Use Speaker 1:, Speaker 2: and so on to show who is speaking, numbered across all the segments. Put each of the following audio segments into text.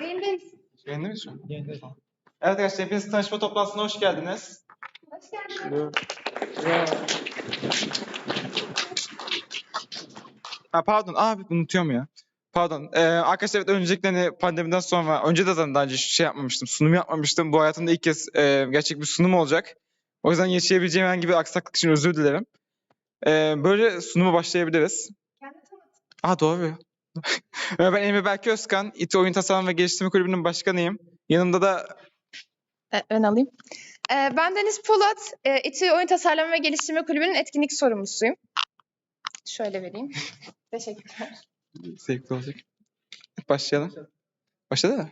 Speaker 1: Yayındayız.
Speaker 2: Yayında mıyız şu an? Evet arkadaşlar hepiniz tanışma toplantısına hoş geldiniz.
Speaker 1: Hoş geldiniz.
Speaker 2: Ha pardon abi unutuyorum ya. Pardon. Ee, arkadaşlar evet öncelikle hani pandemiden sonra önce de zaten daha önce şey yapmamıştım. Sunum yapmamıştım. Bu hayatımda ilk kez e, gerçek bir sunum olacak. O yüzden yaşayabileceğim herhangi bir aksaklık için özür dilerim. Ee, böyle sunuma başlayabiliriz.
Speaker 1: Kendini tanıt.
Speaker 2: Aa doğru. Ben Emre Berke Özkan. İTÜ Oyun Tasarım ve Geliştirme Kulübü'nün başkanıyım. Yanımda da
Speaker 1: E, ben alayım. E, ben Deniz Polat. E, İTÜ Oyun Tasarlama ve Geliştirme Kulübü'nün etkinlik sorumlusuyum. Şöyle vereyim. Teşekkürler.
Speaker 2: zevkli olacak. Başlayalım. Başladı mı?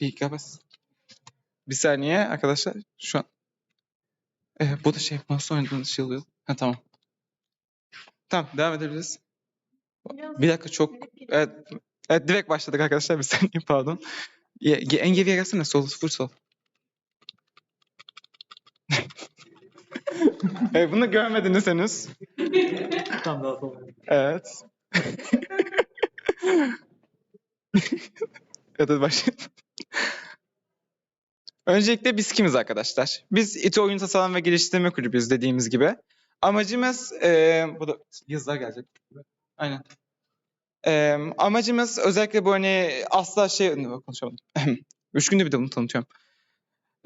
Speaker 2: İyi kapat. Bir saniye arkadaşlar. Şu an. Ee, bu da şey nasıl oynadığınız şey oluyor. Ha tamam. Tamam devam edebiliriz. Bir dakika çok. Evet, evet direkt başladık arkadaşlar. Bir saniye pardon. Ye, ge- en geriye gelsene. Sol, full sol. evet, bunu görmediniz henüz.
Speaker 3: Tam daha sonra.
Speaker 2: Evet. evet hadi başlayalım. Öncelikle biz kimiz arkadaşlar? Biz İTÜ Oyun Tasarım ve Geliştirme Kulübüyüz dediğimiz gibi. Amacımız, eee bu da yazılar gelecek. Aynen. Eee, amacımız özellikle bu hani asla şey, konuşamadım. Üç günde bir de bunu tanıtıyorum.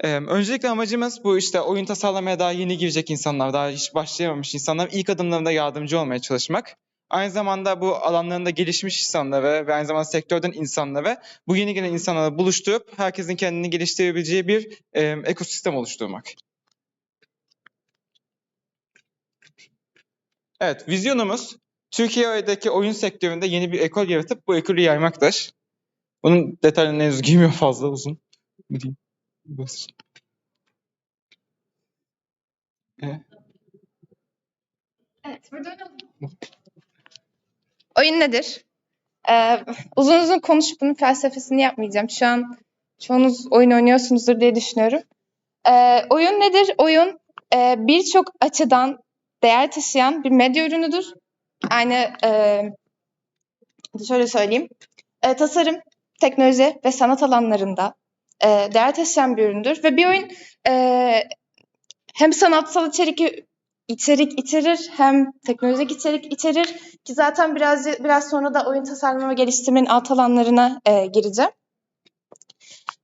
Speaker 2: Eee, öncelikle amacımız bu işte oyun tasarlamaya daha yeni girecek insanlar, daha hiç başlayamamış insanlar ilk adımlarında yardımcı olmaya çalışmak. Aynı zamanda bu alanlarında gelişmiş insanları ve aynı zamanda sektörden insanları bu yeni gelen insanlarla buluşturup herkesin kendini geliştirebileceği bir e, ekosistem oluşturmak. Evet, vizyonumuz Türkiye'deki oyun sektöründe yeni bir ekol yaratıp bu ekolü yaymaktır. Bunun detaylarına henüz girmiyor fazla uzun. Basit. Evet.
Speaker 1: Burada. Oyun nedir? Ee, uzun uzun konuşup bunun felsefesini yapmayacağım. Şu an çoğunuz oyun oynuyorsunuzdur diye düşünüyorum. Ee, oyun nedir? Oyun e, birçok açıdan değer taşıyan bir medya ürünüdür. Aynı e, şöyle söyleyeyim. E, tasarım, teknoloji ve sanat alanlarında e, değer taşıyan bir üründür. Ve bir oyun e, hem sanatsal içerik içerik içerir hem teknolojik içerik içerir ki zaten biraz biraz sonra da oyun tasarlama ve geliştirmenin alt alanlarına e, gireceğim.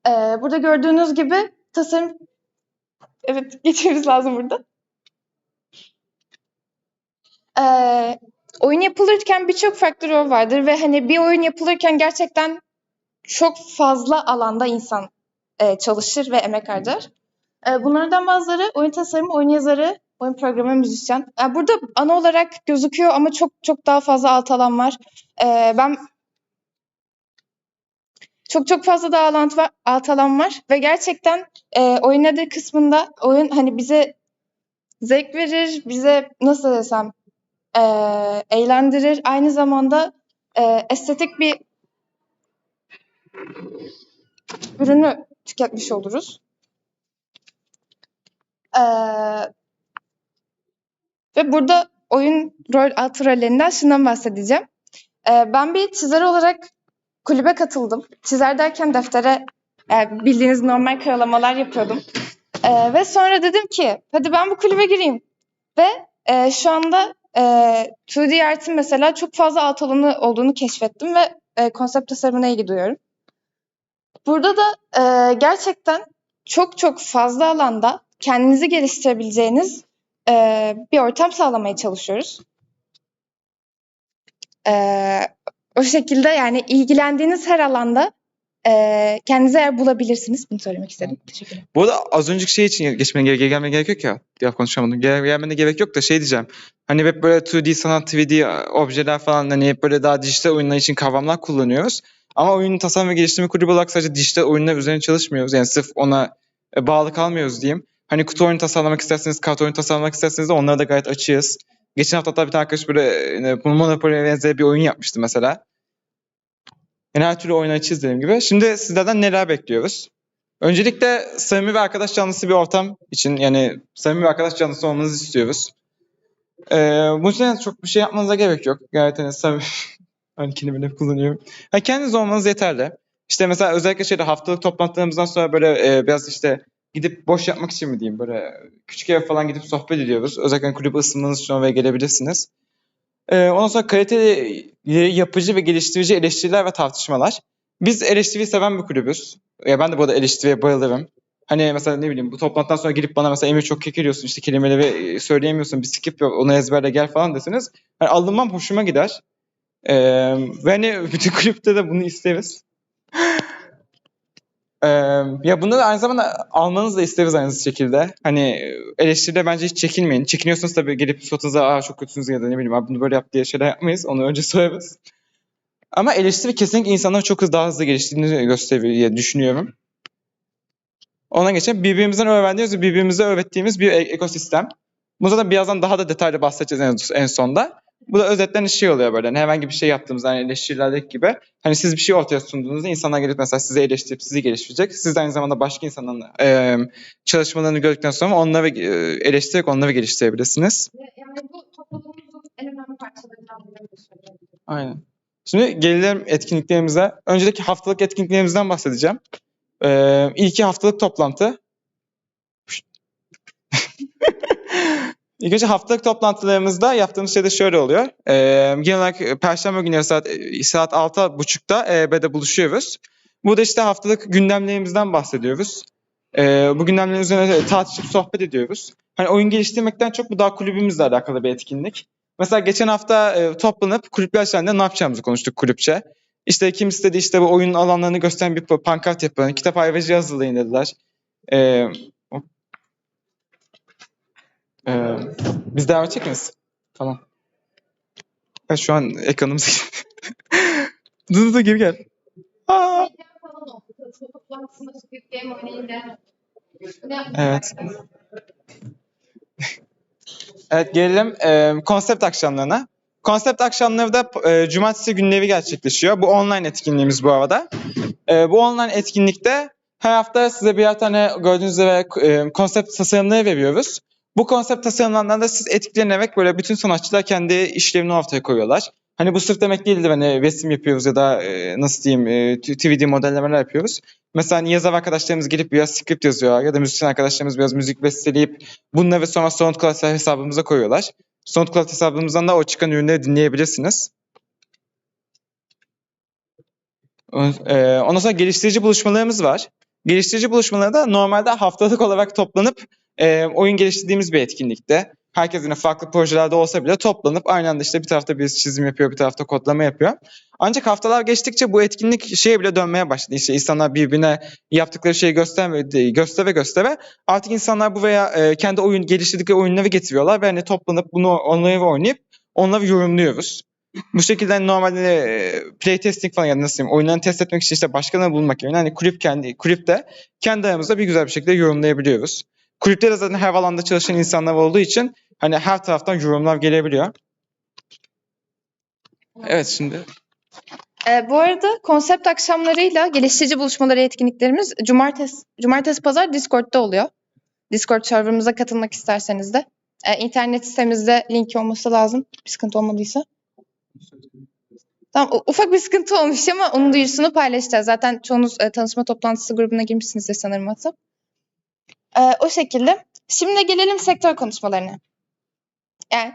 Speaker 1: E, burada gördüğünüz gibi tasarım evet geçmemiz lazım burada. E, oyun yapılırken birçok rol vardır ve hani bir oyun yapılırken gerçekten çok fazla alanda insan e, çalışır ve emek harcar. E, bunlardan bazıları oyun tasarımı, oyun yazarı, oyun programı, müzisyen. E, burada ana olarak gözüküyor ama çok çok daha fazla alt alan var. E, ben çok çok fazla daha alan var, alt alan var ve gerçekten e, oyun nedir kısmında oyun hani bize zevk verir, bize nasıl desem e, eğlendirir. Aynı zamanda e, estetik bir ürünü tüketmiş oluruz. Ee, ve burada oyun rol alt rollerinden şundan bahsedeceğim. Ee, ben bir çizer olarak kulübe katıldım. Çizer derken deftere e, bildiğiniz normal karalamalar yapıyordum. Ee, ve sonra dedim ki hadi ben bu kulübe gireyim. Ve e, şu anda e, 2D Art'ın mesela çok fazla alt alanı olduğunu keşfettim ve e, konsept tasarımına ilgi duyuyorum. Burada da e, gerçekten çok çok fazla alanda kendinizi geliştirebileceğiniz e, bir ortam sağlamaya çalışıyoruz. E, o şekilde yani ilgilendiğiniz her alanda e, kendinize yer bulabilirsiniz. Bunu söylemek istedim. Teşekkürler.
Speaker 2: Bu arada az önceki şey için geçmene gerek, gelmene gerek yok ya. Ya konuşamadım. Gel, gelmene gerek yok da şey diyeceğim. Hani hep böyle 2D sanat, 3D objeler falan hani hep böyle daha dijital oyunlar için kavramlar kullanıyoruz. Ama oyun tasarım ve geliştirme kulübü olarak sadece dijital oyunlar üzerine çalışmıyoruz. Yani sırf ona e, bağlı kalmıyoruz diyeyim. Hani kutu oyunu tasarlamak isterseniz, kart oyunu tasarlamak isterseniz de onlara da gayet açığız. Geçen hafta hatta bir tane arkadaş böyle e, Monopoly'e benzer bir oyun yapmıştı mesela. Yani her türlü oyuna açığız dediğim gibi. Şimdi sizlerden neler bekliyoruz? Öncelikle samimi ve arkadaş canlısı bir ortam için yani samimi ve arkadaş canlısı olmanızı istiyoruz. Ee, bunun için çok bir şey yapmanıza gerek yok. Gayet hani samimi. Aynı kelimeleri hep kullanıyorum. Ha, kendiniz olmanız yeterli. İşte mesela özellikle şeyde haftalık toplantılarımızdan sonra böyle e, biraz işte gidip boş yapmak için mi diyeyim böyle küçük eve falan gidip sohbet ediyoruz. Özellikle kulübe ısınmanız için oraya gelebilirsiniz. E, ondan sonra kaliteli, yapıcı ve geliştirici eleştiriler ve tartışmalar. Biz eleştiriyi seven bir kulübüz. Ya ben de bu arada eleştiriye bayılırım. Hani mesela ne bileyim bu toplantıdan sonra gelip bana mesela Emir çok kekeliyorsun işte kelimeleri söyleyemiyorsun bir skip yap onu ezberle gel falan deseniz hani alınmam hoşuma gider. Ee, ve hani bütün kulüpte de bunu isteriz. Ee, ya da aynı zamanda almanızı da isteriz aynı şekilde. Hani eleştiride bence hiç çekinmeyin. Çekiniyorsunuz tabii gelip suratınıza Aa, çok kötüsünüz ya da ne bileyim bunu böyle yap diye şeyler yapmayız. Onu önce söyleriz. Ama eleştiri kesinlikle insanların çok hızlı daha hızlı geliştiğini gösteriyor diye düşünüyorum. Ona geçelim. Birbirimizden öğrendiğimiz birbirimize öğrettiğimiz bir e- ekosistem. Bunu da birazdan daha da detaylı bahsedeceğiz en, en sonda. Bu da özetlen şey oluyor böyle. Hani herhangi bir şey yaptığımızda hani eleştirilerdeki gibi. Hani siz bir şey ortaya sunduğunuzda insanlar gelip mesela sizi eleştirip sizi geliştirecek. Siz de aynı zamanda başka insanların e, çalışmalarını gördükten sonra onları e, eleştirerek onları geliştirebilirsiniz.
Speaker 1: Yani bu topluluğumuzun en önemli parçalarından biri.
Speaker 2: Aynen. Şimdi gelelim etkinliklerimize. Önceki haftalık etkinliklerimizden bahsedeceğim. Ee, ilki haftalık toplantı. İlk önce haftalık toplantılarımızda yaptığımız şey de şöyle oluyor. Ee, genel olarak e, Perşembe günleri saat e, saat 6.30'da EB'de buluşuyoruz. Burada işte haftalık gündemlerimizden bahsediyoruz. Ee, bu gündemlerin üzerine tartışıp sohbet ediyoruz. Hani oyun geliştirmekten çok bu daha kulübümüzle alakalı bir etkinlik. Mesela geçen hafta e, toplanıp kulüpler içerisinde ne yapacağımızı konuştuk kulüpçe. İşte kim istedi işte bu oyun alanlarını gösteren bir pankart yapın, kitap ayrıcı hazırlayın dediler. Hop. Ee, biz devam edecek miyiz? Tamam. Ben şu an ekranımız... dur dur geri gel. Evet. Evet gelelim e, konsept akşamlarına. Konsept akşamları da e, cumartesi günleri gerçekleşiyor. Bu online etkinliğimiz bu arada. E, bu online etkinlikte her hafta size birer tane gördüğünüz üzere e, konsept tasarımları veriyoruz. Bu konsept tasarımlarından da siz etkilenerek böyle bütün sanatçılar kendi işlerini ortaya koyuyorlar. Hani bu sırf demek değildir hani resim yapıyoruz ya da e, nasıl diyeyim e, 3D modellemeler yapıyoruz. Mesela hani yazar arkadaşlarımız gelip biraz script yazıyorlar ya da müzisyen arkadaşlarımız biraz müzik besteleyip bunları sonra SoundCloud hesabımıza koyuyorlar. SoundCloud hesabımızdan da o çıkan ürünleri dinleyebilirsiniz. Ee, ondan sonra geliştirici buluşmalarımız var. Geliştirici buluşmaları da normalde haftalık olarak toplanıp e, oyun geliştirdiğimiz bir etkinlikte. Herkes yine farklı projelerde olsa bile toplanıp aynı anda işte bir tarafta birisi çizim yapıyor, bir tarafta kodlama yapıyor. Ancak haftalar geçtikçe bu etkinlik şeye bile dönmeye başladı. İşte insanlar birbirine yaptıkları şeyi gösterme, göstere göstere artık insanlar bu veya e, kendi oyun geliştirdikleri oyunları getiriyorlar ve hani toplanıp bunu onları oynayıp onları yorumluyoruz. Bu şekilde hani normalde e, playtesting falan ya da nasıl diyeyim oyunlarını test etmek için işte başkalarını bulmak yerine hani kulüp kendi kulüpte kendi aramızda bir güzel bir şekilde yorumlayabiliyoruz. Kulüpte de zaten her alanda çalışan insanlar olduğu için hani her taraftan yorumlar gelebiliyor. Evet şimdi
Speaker 1: Ee, bu arada konsept akşamlarıyla geliştirici buluşmaları etkinliklerimiz cumartesi, cumartesi pazar Discord'da oluyor. Discord serverımıza katılmak isterseniz de. Ee, internet sitemizde linki olması lazım. Bir sıkıntı olmadıysa. Tamam, ufak bir sıkıntı olmuş ama onun duyurusunu paylaşacağız. Zaten çoğunuz e, tanışma toplantısı grubuna girmişsinizdir sanırım WhatsApp. Ee, o şekilde. Şimdi gelelim sektör konuşmalarına. Yani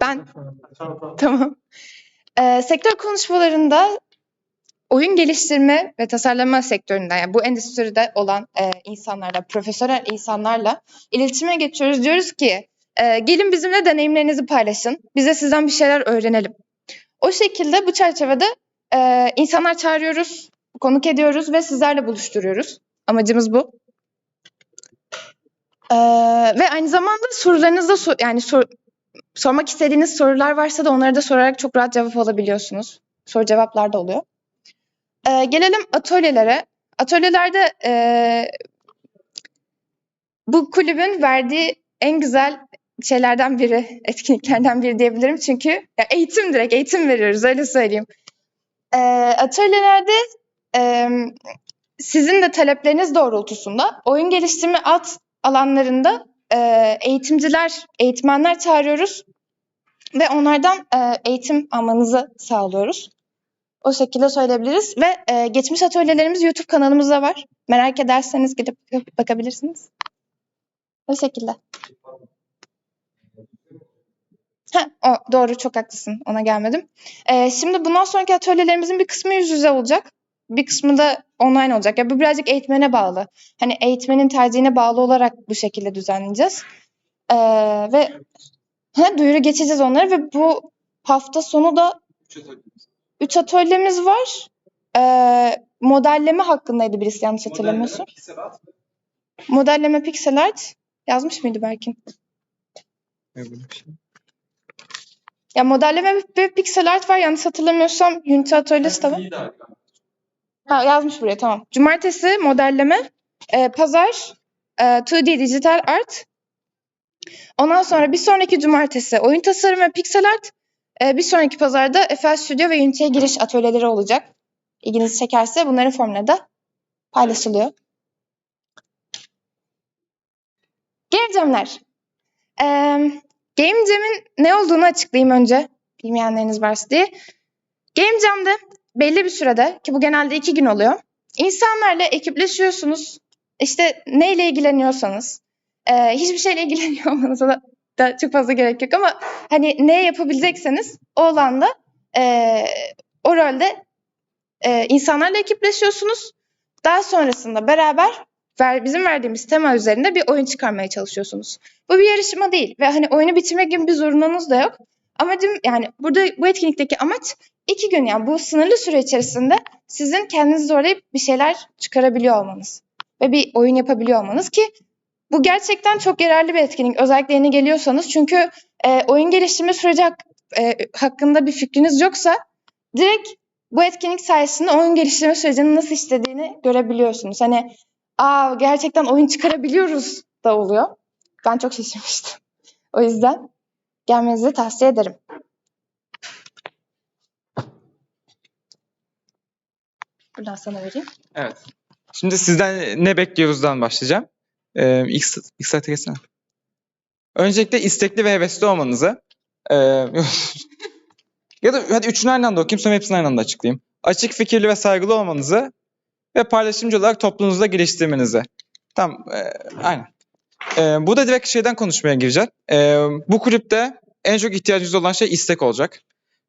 Speaker 1: Ben- Tamam. Ee, sektör konuşmalarında oyun geliştirme ve tasarlama sektöründen yani bu endüstride olan e, insanlarla, profesyonel insanlarla iletişime geçiyoruz. Diyoruz ki e, gelin bizimle deneyimlerinizi paylaşın. Biz de sizden bir şeyler öğrenelim. O şekilde bu çerçevede e, insanlar çağırıyoruz, konuk ediyoruz ve sizlerle buluşturuyoruz. Amacımız bu. Ee, ve aynı zamanda sorularınızda sor- yani sor- sormak istediğiniz sorular varsa da onları da sorarak çok rahat cevap alabiliyorsunuz. Soru cevaplar da oluyor. Ee, gelelim atölyelere. Atölyelerde ee, bu kulübün verdiği en güzel şeylerden biri, etkinliklerden biri diyebilirim. Çünkü ya eğitim direkt, eğitim veriyoruz öyle söyleyeyim. Ee, atölyelerde ee, sizin de talepleriniz doğrultusunda oyun geliştirme alt alanlarında ee, eğitimciler, eğitmenler çağırıyoruz ve onlardan e, eğitim almanızı sağlıyoruz. O şekilde söyleyebiliriz ve e, geçmiş atölyelerimiz YouTube kanalımızda var. Merak ederseniz gidip bakabilirsiniz. O şekilde. Ha, o, doğru çok haklısın. Ona gelmedim. Ee, şimdi bundan sonraki atölyelerimizin bir kısmı yüz yüze olacak. Bir kısmı da online olacak. Ya bu birazcık eğitmene bağlı. Hani eğitmenin tercihine bağlı olarak bu şekilde düzenleyeceğiz. Ee, ve ha, duyuru geçeceğiz onları ve bu hafta sonu da üç atölyemiz var. Ee, modelleme hakkındaydı birisi yanlış hatırlamıyorsam. Modelleme pixel art yazmış mıydı Berkin? Ya modelleme ve pixel art var yanlış hatırlamıyorsam Unity atölyesi de var. Ha, yazmış buraya tamam. Cumartesi modelleme, e, pazar e, 2D dijital art. Ondan sonra bir sonraki cumartesi oyun tasarımı ve pixel art. E, bir sonraki pazarda FL Studio ve Unity'ye giriş atölyeleri olacak. İlginizi çekerse bunların formları da paylaşılıyor. Game Jam'ler. E, Game Jam'in ne olduğunu açıklayayım önce. Bilmeyenleriniz varsa diye. Game Jam'de belli bir sürede ki bu genelde iki gün oluyor. İnsanlarla ekipleşiyorsunuz. İşte neyle ilgileniyorsanız. e, hiçbir şeyle ilgileniyor da, da çok fazla gerek yok ama hani ne yapabilecekseniz o alanda e, o rolde e, insanlarla ekipleşiyorsunuz. Daha sonrasında beraber ver, bizim verdiğimiz tema üzerinde bir oyun çıkarmaya çalışıyorsunuz. Bu bir yarışma değil ve hani oyunu bitirmek gibi bir zorunluluğunuz da yok. Amacım yani burada bu etkinlikteki amaç iki gün yani bu sınırlı süre içerisinde sizin kendinizi zorlayıp bir şeyler çıkarabiliyor olmanız ve bir oyun yapabiliyor olmanız ki bu gerçekten çok yararlı bir etkinlik. Özellikle yeni geliyorsanız çünkü e, oyun geliştirme süreci e, hakkında bir fikriniz yoksa direkt bu etkinlik sayesinde oyun geliştirme sürecinin nasıl işlediğini görebiliyorsunuz. Hani aa gerçekten oyun çıkarabiliyoruz da oluyor. Ben çok şaşırmıştım. O yüzden gelmenizi tavsiye ederim. Buradan sana vereyim.
Speaker 2: Evet. Şimdi sizden ne bekliyoruzdan başlayacağım. Ee, ilk, ilk slayta geçsene. Öncelikle istekli ve hevesli olmanızı. ee, ya da hadi üçünü aynı anda okuyayım sonra hepsini aynı anda açıklayayım. Açık fikirli ve saygılı olmanızı ve paylaşımcı olarak toplumunuza geliştirmenizi. Tamam, ee, aynen. Ee, bu da direkt şeyden konuşmaya gireceğim. Ee, bu kulüpte en çok ihtiyacınız olan şey istek olacak.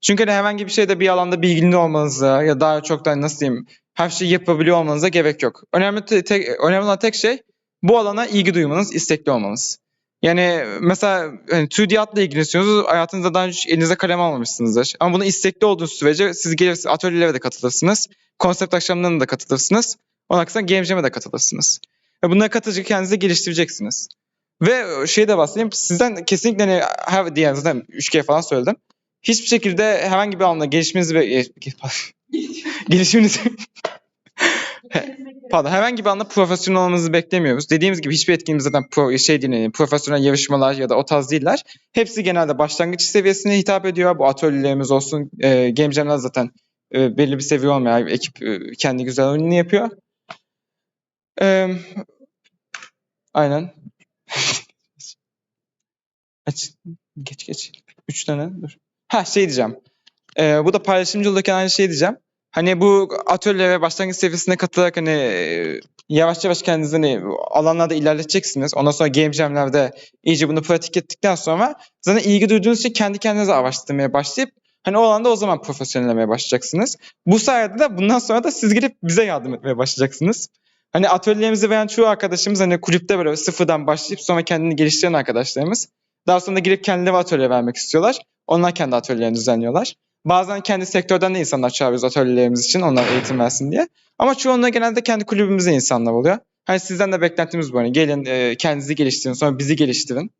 Speaker 2: Çünkü hani herhangi bir şeyde bir alanda bilgili olmanıza ya daha çok da nasıl diyeyim her şeyi yapabiliyor olmanıza gerek yok. Önemli, te- tek, önemli olan tek şey bu alana ilgi duymanız, istekli olmanız. Yani mesela hani 2D atla ilgileniyorsunuz, hayatınızda daha önce elinize kalem almamışsınızdır. Ama buna istekli olduğunuz sürece siz gelirsiniz, atölyelere de katılırsınız, konsept akşamlarına da katılırsınız, onun aksine Game Jam'e de katılırsınız. Ve bunlara katılacak kendinizi geliştireceksiniz. Ve şey de bahsedeyim, sizden kesinlikle hani her diye zaten üç kere falan söyledim. Hiçbir şekilde herhangi bir alanda gelişmenizi ve gelişiminizi Pardon, herhangi bir anda profesyonel olmanızı beklemiyoruz. Dediğimiz gibi hiçbir etkinliğimiz zaten pro, şey değil, yani profesyonel yarışmalar ya da o tarz değiller. Hepsi genelde başlangıç seviyesine hitap ediyor. Bu atölyelerimiz olsun, e, Game Jam'ler zaten e, belli bir seviye olmayan ekip e, kendi güzel oyununu yapıyor. E, aynen. Aç, geç geç. Üç tane dur. Ha şey diyeceğim. E, bu da paylaşımcı olurken aynı şey diyeceğim. Hani bu atölye ve başlangıç seviyesine katılarak hani e, yavaş yavaş kendinizi hani alanlarda ilerleteceksiniz. Ondan sonra game jam'lerde iyice bunu pratik ettikten sonra zaten ilgi duyduğunuz için kendi kendinize araştırmaya başlayıp hani o alanda o zaman profesyonellemeye başlayacaksınız. Bu sayede de bundan sonra da siz gelip bize yardım etmeye başlayacaksınız. Hani atölyemizi veren çoğu arkadaşımız hani kulüpte böyle sıfırdan başlayıp sonra kendini geliştiren arkadaşlarımız. Daha sonra girip kendileri atölye vermek istiyorlar. Onlar kendi atölyelerini düzenliyorlar. Bazen kendi sektörden de insanlar çağırıyoruz atölyelerimiz için onlar eğitim versin diye. Ama çoğunluğu genelde kendi kulübümüzde insanlar oluyor. Hani sizden de beklentimiz bu. Hani gelin e, kendinizi geliştirin sonra bizi geliştirin.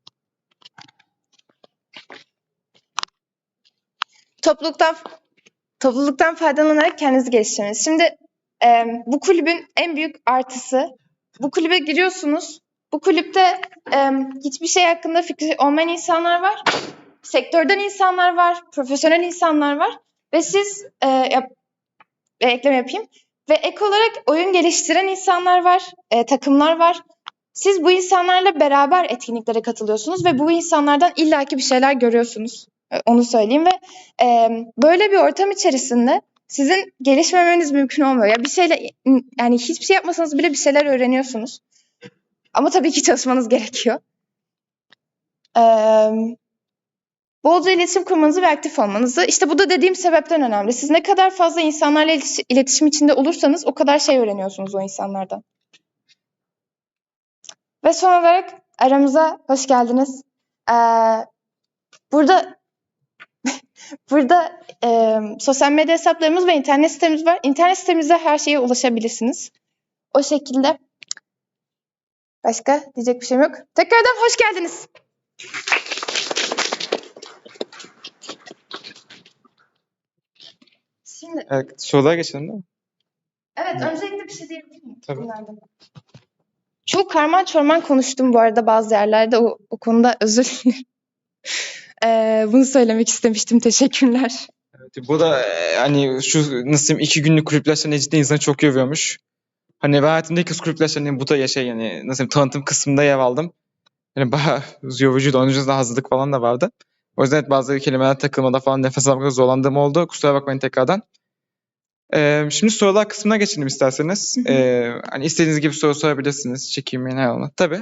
Speaker 1: Topluluktan topluluktan faydalanarak kendinizi geliştirmeniz. Şimdi e, bu kulübün en büyük artısı bu kulübe giriyorsunuz. Bu kulüpte e, hiçbir şey hakkında fikri olmayan insanlar var. Sektörden insanlar var, profesyonel insanlar var ve siz e, yap, e, ekleme yapayım ve ek olarak oyun geliştiren insanlar var, e, takımlar var. Siz bu insanlarla beraber etkinliklere katılıyorsunuz ve bu insanlardan illaki bir şeyler görüyorsunuz. E, Onu söyleyeyim ve e, böyle bir ortam içerisinde sizin gelişmemeniz mümkün olmuyor. Ya bir şeyle yani hiçbir şey yapmasanız bile bir şeyler öğreniyorsunuz. Ama tabii ki çalışmanız gerekiyor. Eee bolca iletişim kurmanızı ve aktif olmanızı. İşte bu da dediğim sebepten önemli. Siz ne kadar fazla insanlarla iletiş- iletişim içinde olursanız o kadar şey öğreniyorsunuz o insanlardan. Ve son olarak aramıza hoş geldiniz. Ee, burada burada e, sosyal medya hesaplarımız ve internet sitemiz var. İnternet sitemizde her şeye ulaşabilirsiniz. O şekilde. Başka diyecek bir şeyim yok. Tekrardan hoş geldiniz. Şimdi
Speaker 2: Evet, sorulara geçelim değil mi?
Speaker 1: Evet, öncelikle bir şey diyebilir miyim?
Speaker 2: Tabii.
Speaker 1: Bunlardan. Çok karman çorman konuştum bu arada bazı yerlerde. O, o konuda özür dilerim. Ee, bunu söylemek istemiştim. Teşekkürler.
Speaker 2: Evet, bu da e, hani şu nasıl diyeyim iki günlük kulüpleşme cidden insanı çok yoruyormuş. Hani ben hayatımdaki kulüpleşme hani bu da ya şey yani nasıl diyeyim tanıtım kısmında yer aldım. Yani bayağı yorucuydu. Onun yüzünden hazırlık falan da vardı. O yüzden evet, bazı kelimeler takılmada falan nefes almakta zorlandığım oldu. Kusura bakmayın tekrardan. Ee, şimdi sorular kısmına geçelim isterseniz. Ee, hani istediğiniz gibi soru sorabilirsiniz. Çekinmeyin her olma. Tabii.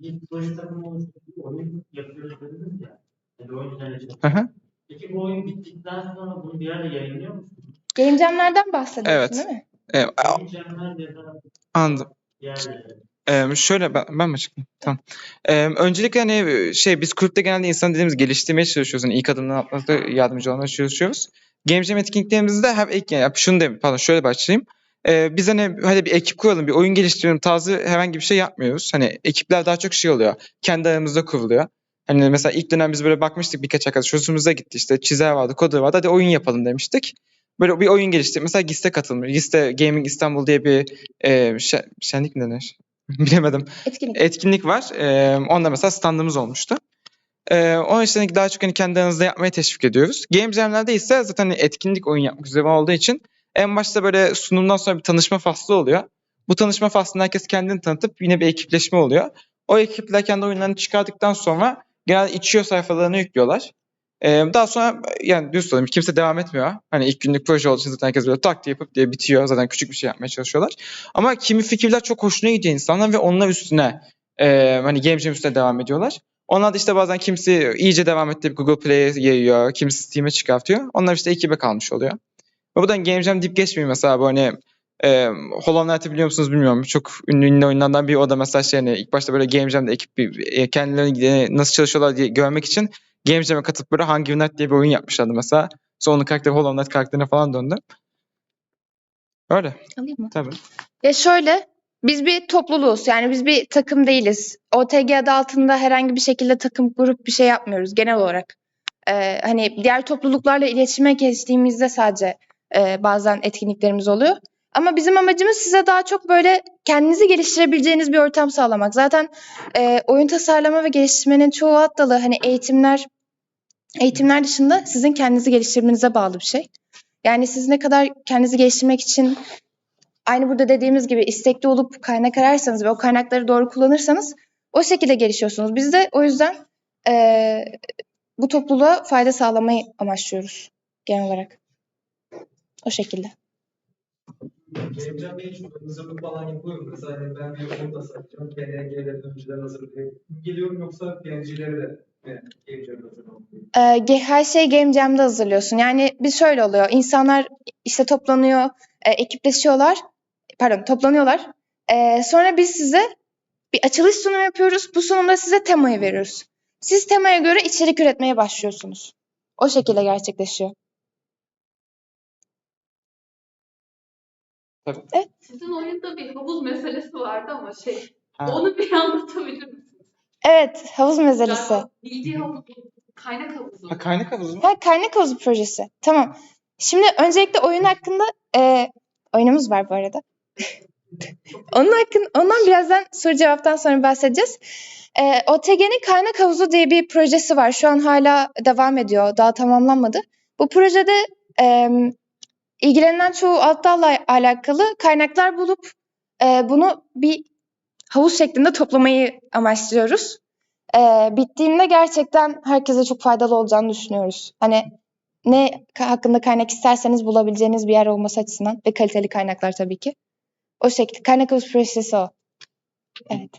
Speaker 3: Bir proje takımı oluşturup oyun yapıyoruz dediniz ya. Yani oyuncularla
Speaker 2: Hı
Speaker 3: çalışıyoruz.
Speaker 2: hı.
Speaker 3: Peki bu oyun bittikten sonra bunu bir yerde yayınlıyor musunuz?
Speaker 1: Game Jam'lerden bahsediyorsun
Speaker 2: Evet.
Speaker 1: değil mi?
Speaker 2: Ee,
Speaker 3: Oyun jamler ya da
Speaker 2: anladım.
Speaker 3: yerlerde.
Speaker 2: Ee, şöyle ben, ben mi açıklayayım? Tamam. Ee, öncelikle hani şey biz kulüpte genelde insan dediğimiz geliştirmeye çalışıyoruz. Yani ilk adımını atmakta yardımcı olmaya çalışıyoruz. Game Jam etkinliklerimizde hep ilk yani şunu diyeyim pardon şöyle başlayayım. Ee, biz hani hadi bir ekip kuralım, bir oyun geliştirelim tarzı herhangi bir şey yapmıyoruz. Hani ekipler daha çok şey oluyor. Kendi aramızda kuruluyor. Hani mesela ilk dönem biz böyle bakmıştık birkaç arkadaş hoşumuza gitti işte çizer vardı, koder vardı hadi oyun yapalım demiştik. Böyle bir oyun geliştirdik. Mesela GİS'te katılmış. GİS'te Gaming İstanbul diye bir e, şen- şenlik mi denir? Bilemedim
Speaker 1: Etkinlik.
Speaker 2: etkinlik var. Ee, onda mesela standımız olmuştu. Ee, onun için hani daha çok hani kendi aranızda yapmaya teşvik ediyoruz. Game Jam'lerde ise zaten hani etkinlik oyun yapmak üzere olduğu için en başta böyle sunumdan sonra bir tanışma faslı oluyor. Bu tanışma faslında herkes kendini tanıtıp yine bir ekipleşme oluyor. O ekipler kendi oyunlarını çıkardıktan sonra genelde içiyor sayfalarını yüklüyorlar. Ee, daha sonra yani düz söyleyeyim kimse devam etmiyor. Hani ilk günlük proje olduğu için zaten herkes böyle tak diye yapıp diye bitiyor. Zaten küçük bir şey yapmaya çalışıyorlar. Ama kimi fikirler çok hoşuna gidiyor insanlar ve onlar üstüne e, hani Game Jam üstüne devam ediyorlar. Onlar da işte bazen kimisi iyice devam ettirip Google Play'e yayıyor, kimisi Steam'e çıkartıyor. Onlar işte ekibe kalmış oluyor. Buradan Game Jam deyip geçmeyeyim mesela bu hani e, Hollow Knight'ı biliyor musunuz bilmiyorum. Çok ünlü ünlü oyunlardan biri o da mesela şey hani ilk başta böyle Game Jam'de ekip bir, e, kendilerini e, nasıl çalışıyorlar diye görmek için Game Jam'e katılıp böyle Hungry Night diye bir oyun yapmışlardı mesela. Sonra onun karakteri Hollow Knight karakterine falan döndü. Öyle
Speaker 1: Alayım mı?
Speaker 2: tabii.
Speaker 1: Ya şöyle, biz bir topluluğuz. Yani biz bir takım değiliz. OTG adı altında herhangi bir şekilde takım grup bir şey yapmıyoruz genel olarak. Ee, hani diğer topluluklarla iletişime geçtiğimizde sadece e, bazen etkinliklerimiz oluyor. Ama bizim amacımız size daha çok böyle kendinizi geliştirebileceğiniz bir ortam sağlamak. Zaten e, oyun tasarlama ve geliştirmenin çoğu alt dalı hani eğitimler eğitimler dışında sizin kendinizi geliştirmenize bağlı bir şey. Yani siz ne kadar kendinizi geliştirmek için aynı burada dediğimiz gibi istekli olup kaynak ararsanız ve o kaynakları doğru kullanırsanız o şekilde gelişiyorsunuz. Biz de o yüzden eee, bu topluluğa fayda sağlamayı amaçlıyoruz genel olarak. O şekilde.
Speaker 4: Geleceğim Bey hazırlık falan yapıyorum. Mesela hani ben bir oyun tasarlayacağım. KNG'leri önceden hazırlayıp geliyorum yoksa PNG'leri de
Speaker 1: Eee, ge- her şeyi Game Jam'de hazırlıyorsun. Yani bir şöyle oluyor. İnsanlar işte toplanıyor, e, ekipleşiyorlar. Pardon, toplanıyorlar. Eee, sonra biz size bir açılış sunumu yapıyoruz. Bu sunumda size temayı veriyoruz. Siz temaya göre içerik üretmeye başlıyorsunuz. O şekilde gerçekleşiyor.
Speaker 5: Sizin oyunda bir havuz meselesi vardı ama şey,
Speaker 2: Ha.
Speaker 5: onu bir anlatabilir misiniz?
Speaker 1: Evet, havuz meselesi.
Speaker 5: Bilgi havuzu, kaynak havuzu.
Speaker 2: Ha, kaynak havuzu mu?
Speaker 1: Ha, kaynak havuzu projesi. Tamam. Şimdi öncelikle oyun hakkında e, oyunumuz var bu arada. Onun hakkın, ondan birazdan soru cevaptan sonra bahsedeceğiz. E, OTG'nin kaynak havuzu diye bir projesi var. Şu an hala devam ediyor. Daha tamamlanmadı. Bu projede e, ilgilenen çoğu alt dalla alakalı kaynaklar bulup e, bunu bir havuz şeklinde toplamayı amaçlıyoruz. Ee, bittiğinde gerçekten herkese çok faydalı olacağını düşünüyoruz. Hani ne hakkında kaynak isterseniz bulabileceğiniz bir yer olması açısından ve kaliteli kaynaklar tabii ki. O şekilde kaynak havuz projesi o. Evet.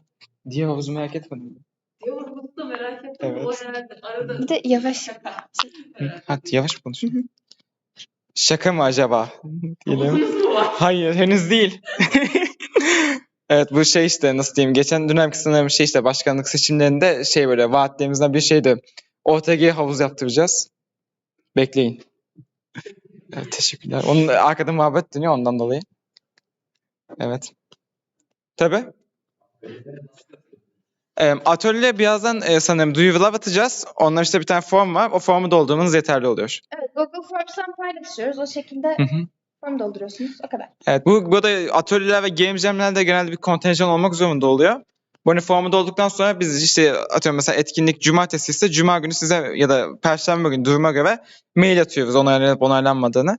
Speaker 2: Diye havuzu merak etmedim.
Speaker 5: Yorgunluk da merak ettim.
Speaker 2: Evet.
Speaker 5: O herhalde arada
Speaker 1: Bir de yavaş.
Speaker 2: Hadi yavaş mı konuş. Şaka mı acaba? Diyelim. Hayır henüz değil. evet bu şey işte nasıl diyeyim geçen dönemki sanırım şey işte başkanlık seçimlerinde şey böyle vaatlerimizden bir şeydi. OTG havuz yaptıracağız. Bekleyin. Evet, teşekkürler. Onun arkada muhabbet dönüyor ondan dolayı. Evet. Tabii. Ee, atölye birazdan e, sanırım duyurular atacağız. Onlar işte bir tane form var. O formu doldurmanız yeterli oluyor.
Speaker 1: Evet Google Forms'tan paylaşıyoruz. O şekilde
Speaker 2: Hı hı.
Speaker 1: form dolduruyorsunuz. O kadar.
Speaker 2: Evet bu burada atölyeler ve game jam'lerde genelde bir kontenjan olmak zorunda oluyor. Bu hani formu dolduktan sonra biz işte atıyorum mesela etkinlik cumartesi ise cuma günü size ya da perşembe günü duruma göre mail atıyoruz onaylanıp onaylanmadığını.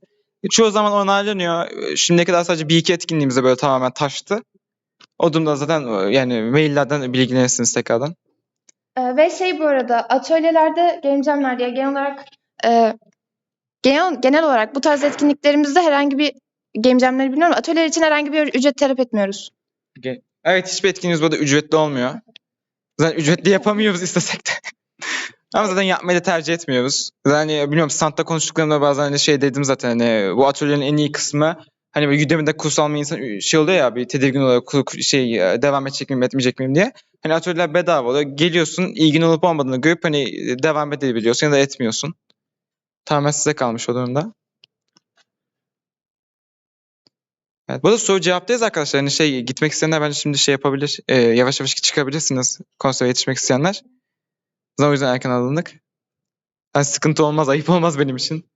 Speaker 2: Çoğu zaman onaylanıyor. Şimdiye kadar sadece bir iki etkinliğimize böyle tamamen taştı. O durumda zaten yani maillerden bilgilenirsiniz tekrardan.
Speaker 1: Ee, ve şey bu arada atölyelerde game jamler diye genel olarak e, genel, genel olarak bu tarz etkinliklerimizde herhangi bir game jamleri bilmiyorum. Atölyeler için herhangi bir ücret talep etmiyoruz.
Speaker 2: Evet hiçbir etkinliğimiz burada ücretli olmuyor. Zaten ücretli yapamıyoruz istesek de. Ama zaten yapmayı da tercih etmiyoruz. Hani bilmiyorum standta konuştuklarımda bazen hani şey dedim zaten hani bu atölyenin en iyi kısmı hani böyle Udemy'de kurs alma insan şey oluyor ya bir tedirgin kur- şey devam edecek miyim etmeyecek miyim diye. Hani atölyeler bedava oluyor. Geliyorsun ilgin olup olmadığını görüp hani devam edebiliyorsun ya da etmiyorsun. Tamamen size kalmış o durumda. Evet, bu da soru cevaptayız arkadaşlar. Hani şey gitmek isteyenler bence şimdi şey yapabilir. e, yavaş yavaş çıkabilirsiniz konsere yetişmek isteyenler. O yüzden erken alındık. Yani sıkıntı olmaz, ayıp olmaz benim için.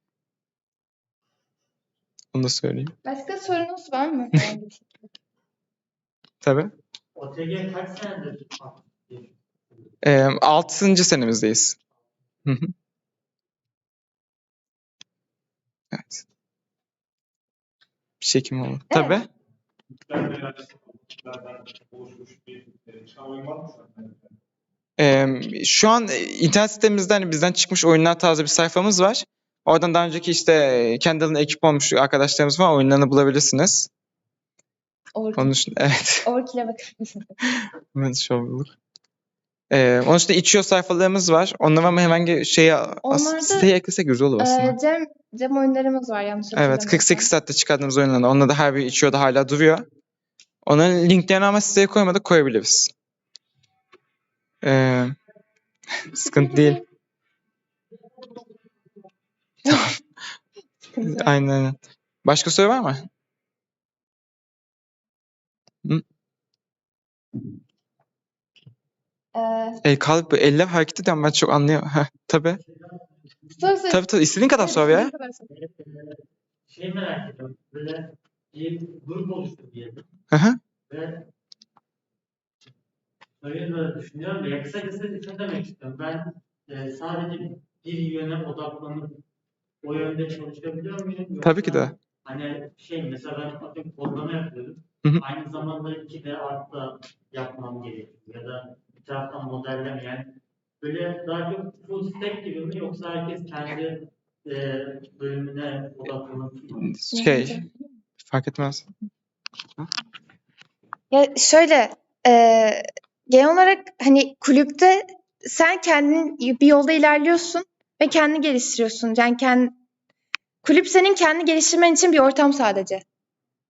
Speaker 2: Onu da söyleyeyim.
Speaker 1: Başka sorunuz var mı?
Speaker 2: Tabii.
Speaker 3: OTG kaç senedir?
Speaker 2: E, 6. senemizdeyiz. Hı hı. Evet. Bir çekim oldu. Tabii. Ee, şu an e, internet sitemizde hani bizden çıkmış oyunlar tarzı bir sayfamız var. Oradan daha önceki işte e, kendi adına ekip olmuş arkadaşlarımız var. Oyunlarını bulabilirsiniz.
Speaker 1: Orkin.
Speaker 2: Onun için evet.
Speaker 1: Mısın?
Speaker 2: Hemen şey bulduk. Ee, onun için içiyor sayfalarımız var. Onları ama hemen şeye
Speaker 1: Onlarda-
Speaker 2: siteye eklesek güzel olur aslında.
Speaker 1: Ee, Cem, Cem oyunlarımız var yanlış
Speaker 2: Evet,
Speaker 1: hatırlamıyorsam.
Speaker 2: 48 saatte çıkardığımız oyunlar. Onlarda da her bir içiyorda hala duruyor. Onların linklerini ama siteye koymadık koyabiliriz. Ee, sıkıntı değil. Aynen aynen. Başka soru var mı?
Speaker 1: Ee,
Speaker 2: El kalp, bu eller hareket ediyor ama ben çok anlıyorum. Heh, tabii.
Speaker 1: soru sor-
Speaker 2: Tabii tabii. İstediğin kadar sor ya.
Speaker 1: Sor-
Speaker 3: Şey merak ediyorum. Böyle bir grup oluştu diyelim.
Speaker 2: Hı hı.
Speaker 3: Ve öyle böyle düşünüyorum ya kısacası şunu demek istiyorum. Ben e, sadece bir yöne odaklanıp o yönde çalışabiliyor muyum? Yoksa
Speaker 2: Tabii ki de.
Speaker 3: Hani şey mesela ben atıyorum kodlama yapıyorum.
Speaker 2: Hı hı.
Speaker 3: Aynı zamanda iki de artta yapmam gerekiyor. Ya da taraftan modelleme yani. Böyle daha çok full stack gibi mi yoksa herkes kendi e, bölümüne odaklanıp
Speaker 2: Şey, fark etmez.
Speaker 1: Ya şöyle, e, genel olarak hani kulüpte sen kendin bir yolda ilerliyorsun ve kendini geliştiriyorsun. Yani kendi, kulüp senin kendi geliştirmen için bir ortam sadece.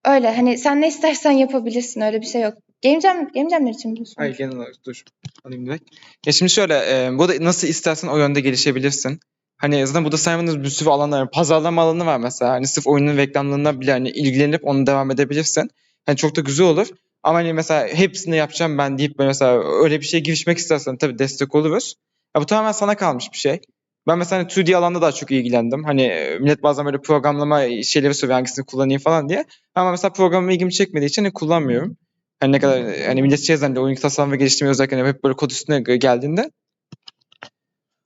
Speaker 1: Öyle hani sen ne istersen yapabilirsin öyle bir şey yok. Game Jam, Game için mi diyorsun?
Speaker 2: Hayır genel olarak dur. Alayım direkt. Ya şimdi şöyle, e, bu da nasıl istersen o yönde gelişebilirsin. Hani zaten burada saymadığımız bir sürü alanlar. Pazarlama alanı var mesela. Hani sırf oyunun reklamlarına bile hani ilgilenip onu devam edebilirsin. Hani çok da güzel olur. Ama hani mesela hepsini yapacağım ben deyip mesela öyle bir şeye girişmek istersen tabii destek oluruz. Ya bu tamamen sana kalmış bir şey. Ben mesela hani 2D alanda daha çok ilgilendim. Hani e, millet bazen böyle programlama şeyleri soruyor hangisini kullanayım falan diye. Ama mesela programlama ilgimi çekmediği için hani kullanmıyorum. Hani ne kadar hani millet şey zannediyor oyun tasarım ve geliştirme özellikle hep böyle kod üstüne geldiğinde.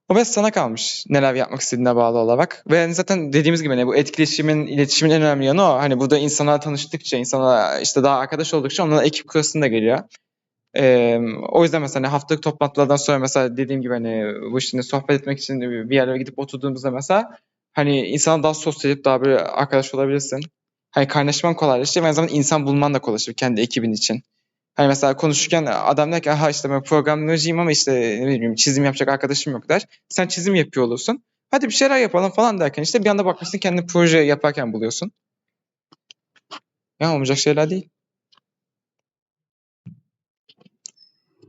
Speaker 2: O biraz sana kalmış neler yapmak istediğine bağlı olarak. Ve hani zaten dediğimiz gibi hani bu etkileşimin, iletişimin en önemli yanı o. Hani burada insanlarla tanıştıkça, insanlarla işte daha arkadaş oldukça onlara ekip kurasın da geliyor. Ee, o yüzden mesela hani haftalık toplantılardan sonra mesela dediğim gibi hani bu işte sohbet etmek için bir yerlere gidip oturduğumuzda mesela hani insana daha sosyal daha böyle arkadaş olabilirsin. Hani kaynaşman kolaylaşır ve aynı zamanda insan bulman da kolaylaşır kendi ekibin için. Hani mesela konuşurken adam der ki aha işte ben programcıyım ama işte ne bileyim çizim yapacak arkadaşım yok der. Sen çizim yapıyor olursun. Hadi bir şeyler yapalım falan derken işte bir anda bakmışsın kendi proje yaparken buluyorsun. Ya olmayacak şeyler değil.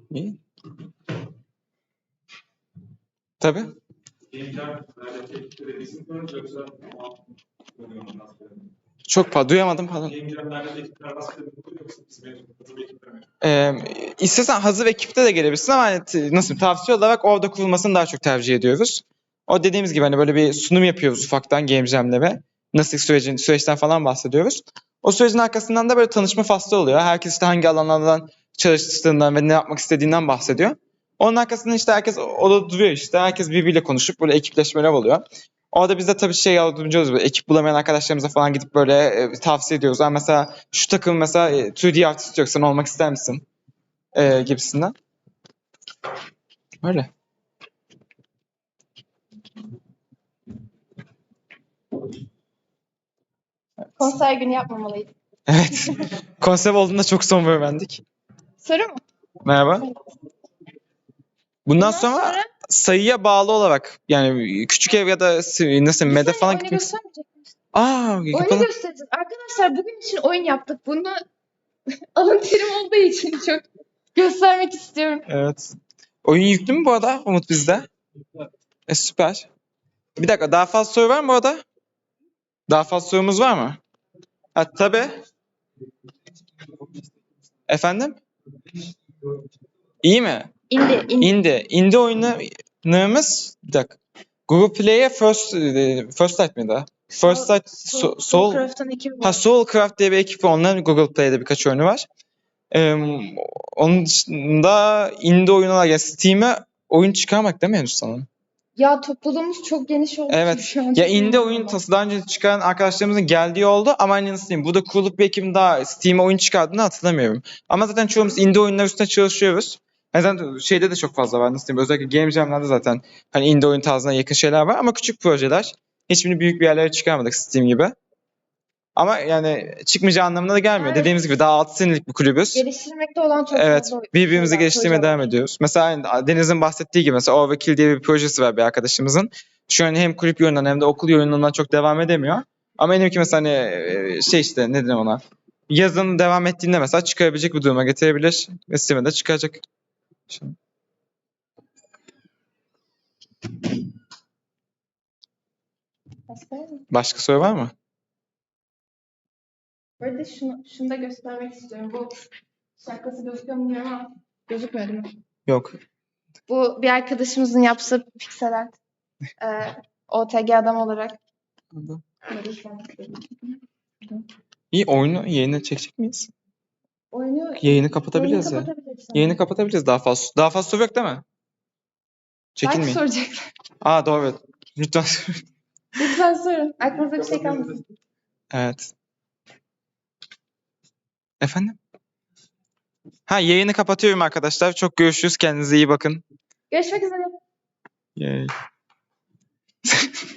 Speaker 2: İyi. Tabii. Çok fazla duyamadım pardon. Ee, istesen hazır ekipte de gelebilirsin ama hani nasıl tavsiye olarak orada kurulmasını daha çok tercih ediyoruz. O dediğimiz gibi hani böyle bir sunum yapıyoruz ufaktan Game Jam'le nasıl sürecin, süreçten falan bahsediyoruz. O sürecin arkasından da böyle tanışma faslı oluyor. Herkes işte hangi alanlardan çalıştığından ve ne yapmak istediğinden bahsediyor. Onun arkasından işte herkes orada duruyor işte. Herkes birbiriyle konuşup böyle ekipleşmeler oluyor. Orada biz de tabii şey yardımcı oluyoruz. Böyle ekip bulamayan arkadaşlarımıza falan gidip böyle e, tavsiye ediyoruz. Ha, mesela şu takım mesela e, 2D artist yok sen olmak ister misin? E, gibisinden. Öyle.
Speaker 1: Konser günü yapmamalıydık.
Speaker 2: Evet. Konsept olduğunda çok son öğrendik.
Speaker 1: Soru mu?
Speaker 2: Merhaba. Bundan
Speaker 1: Bundan
Speaker 2: sonra sayıya bağlı olarak yani küçük ev ya da nasıl mede falan gitmek. Aa,
Speaker 1: Oyunu
Speaker 2: yapalım.
Speaker 1: göstereceğiz. Arkadaşlar bugün için oyun yaptık. Bunu alın terim olduğu için çok göstermek istiyorum.
Speaker 2: Evet. Oyun yüklü mü bu arada Umut bizde? E süper. Bir dakika daha fazla soru var mı bu arada? Daha fazla sorumuz var mı? Ha tabii. Efendim? İyi mi?
Speaker 1: İndi, indi.
Speaker 2: Indie oyunlarımız bir dakika. Google Play'e First e, First Light mıydı? First Light So- Soul
Speaker 1: var.
Speaker 2: Ha Soulcraft diye bir ekip var. Onların Google Play'de birkaç oyunu var. Ee, onun dışında indie oyunlar ya Steam'e oyun çıkarmak değil mi henüz sanırım?
Speaker 1: Ya topluluğumuz çok geniş olduğu
Speaker 2: Evet.
Speaker 1: şu an
Speaker 2: Ya indie oyun tası daha önce çıkaran arkadaşlarımızın geldiği oldu ama hani nasıl diyeyim burada kurulup bir ekibin daha Steam'e oyun çıkardığını hatırlamıyorum. Ama zaten çoğumuz indie oyunlar üstüne çalışıyoruz. Yani zaten şeyde de çok fazla var nasıl diyeyim özellikle Game Jam'lerde zaten hani indie oyun tarzına yakın şeyler var ama küçük projeler. Hiçbirini büyük bir yerlere çıkarmadık Steam gibi. Ama yani çıkmayacağı anlamına da gelmiyor.
Speaker 1: Evet.
Speaker 2: Dediğimiz gibi daha 6 senelik bir kulübüz.
Speaker 1: Geliştirmekte olan çok
Speaker 2: Evet, birbirimizi geliştirmeye devam ediyoruz. Mesela Deniz'in bahsettiği gibi mesela Overkill diye bir projesi var bir arkadaşımızın. Şu an hem kulüp yönünden hem de okul yönünden çok devam edemiyor. Ama benimki mesela hani e, şey işte ne diyeyim ona. Yazın devam ettiğinde mesela çıkarabilecek bir duruma getirebilir. Ve Steam'e de çıkacak.
Speaker 1: Mi?
Speaker 2: Başka soru var mı?
Speaker 1: Bu arada şunu, şunu da göstermek istiyorum. Bu şarkısı gözüküyor mu bilmiyorum ama gözükmüyor değil mi?
Speaker 2: Yok.
Speaker 1: Bu bir arkadaşımızın yaptığı pixel art. Ee, OTG adam olarak. İşlemek istedim.
Speaker 2: İyi oyunu yayını çekecek miyiz?
Speaker 1: Oyunu
Speaker 2: Yayını kapatabiliriz
Speaker 1: yayını
Speaker 2: ya.
Speaker 1: kapatabiliriz.
Speaker 2: Yayını kapatabiliriz daha fazla. Daha fazla soru yok değil mi?
Speaker 1: Belki
Speaker 2: Çekinmeyin.
Speaker 1: soracaklar.
Speaker 2: Aa doğru. evet. Lütfen.
Speaker 1: Lütfen sorun. Aklınızda bir şey kalmasın.
Speaker 2: Evet. Efendim? Ha yayını kapatıyorum arkadaşlar. Çok görüşürüz. Kendinize iyi bakın.
Speaker 1: Görüşmek üzere.
Speaker 2: Yay.